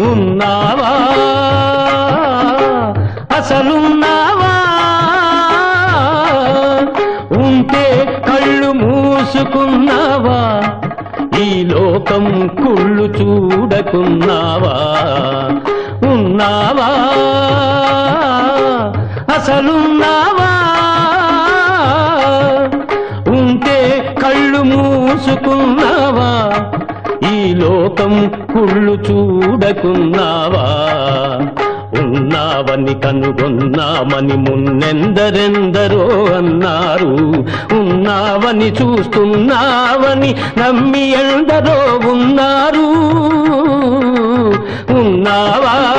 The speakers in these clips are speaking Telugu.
ఉన్నావా అసలున్నావా? ఉంటే కళ్ళు మూసుకున్నావా? ఈ లోకం కుళ్ళు చూడకున్నావా? ఉన్నావా? అసలున్నావా? ఉంటే కళ్ళు మూసుకున్నావా లోకం కుళ్ళు చూడకున్నావా? ఉన్నావని కనుగొన్నామని మున్నెందరెందరో అన్నారు. ఉన్నావని చూస్తున్నావని నమ్మి ఎందరో ఉన్నారు. ఉన్నావా?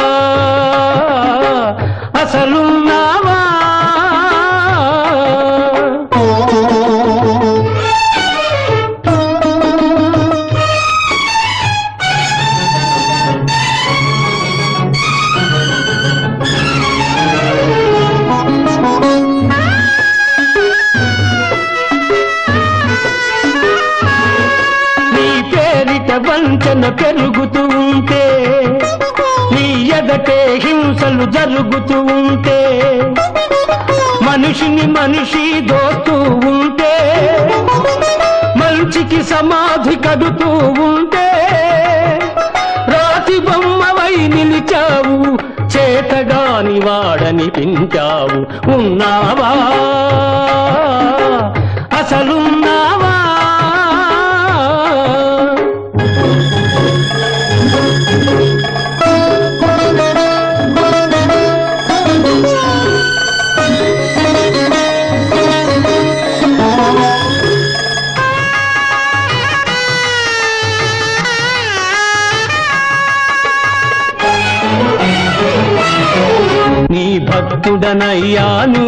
వంచన పెరుగుతూ ఉంటే నీ ఎదటే హింసలు జరుగుతూ ఉంటే మనిషిని మనిషి దోస్తూ ఉంటే మంచికి సమాధి కడుతూ ఉంటే రాతి బొమ్మవై నిలిచావు చేతగాని వాడని పించావు ఉన్నావా? భక్తుడనయ్యాను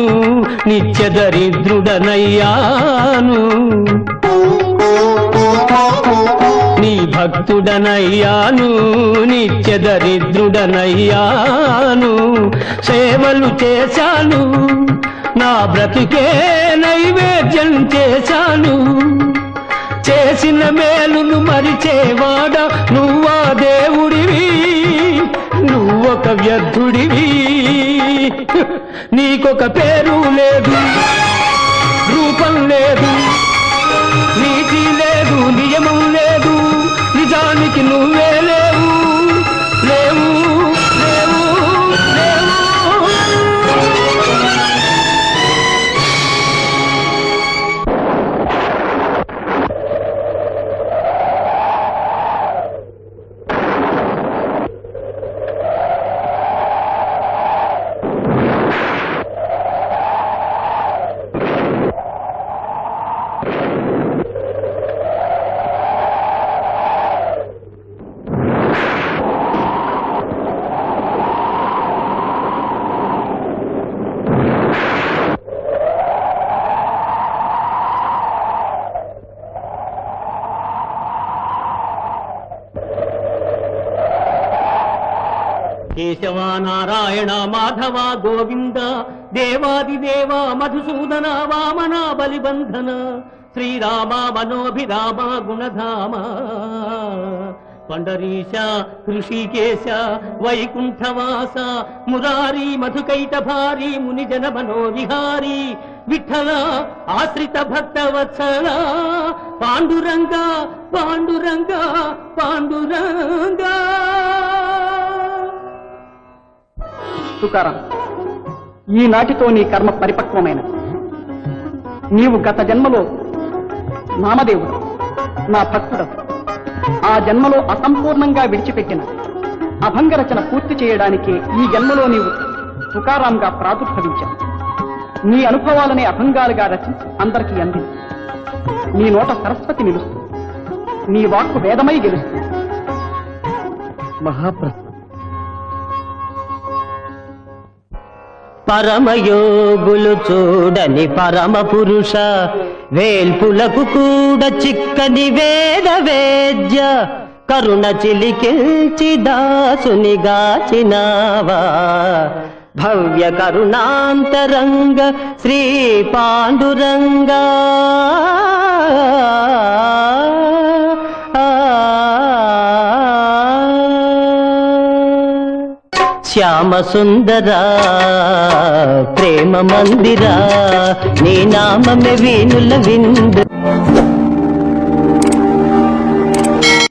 నిత్య దరిద్రుడనయ్యాను. నీ భక్తుడనయ్యాను నిత్య దరిద్రుడనయ్యాను. సేవలు చేశాను నా బ్రతికే నైవేద్యం చేశాను. చేసిన మేలును మరిచేవాడ నువ్వా దేవుడివి? నువ్వొక వ్యర్థుడివి. నీకొక పేరు లేదు రూపం లేదు నీతి లేదు నియమం లేదు నిజానికి నువ్వే కేశవ నారాయణ మాధవ గోవింద దేవాది దేవ మధుసూదన వామన బలిబంధన శ్రీరామ మనోభిరామ గుణధామ. పండరీశ ఋషికేశ వైకుంఠవాస మురారి మధుకైట భారీ మునిజన మనోవిహారీ విఠల ఆశ్రిత భక్త వత్సల పాండురంగ పాండురంగ పాండురంగ. సుకారం. ఈనాటితో నీ కర్మ పరిపక్వమైనది. నీవు గత జన్మలో నామదేవుడు నా భక్తుడు. ఆ జన్మలో అసంపూర్ణంగా విడిచిపెట్టిన అభంగ రచన పూర్తి చేయడానికి ఈ జన్మలో నీవు తుకారాంగా ప్రాదుర్భవించావు. నీ అనుభవాలనే అభంగాలుగా రచించి అందరికీ అంది నీ నోట సరస్వతి నిలుస్తుంది. నీ వాక్కు వేదమై గెలుస్తుంది. మహాప్రస్థ పరమయోగులు చూడని పరమ పురుష వేల్పులకు కూడా చిక్కని వేద వేద్య కరుణ చిలికిల్చి దాసుని గాచినావా భవ్య కరుణాంతరంగ శ్రీ పాండురంగా. శ్యామ సుందరా ప్రేమ మందిరా నీ నామమే వీణుల విందు.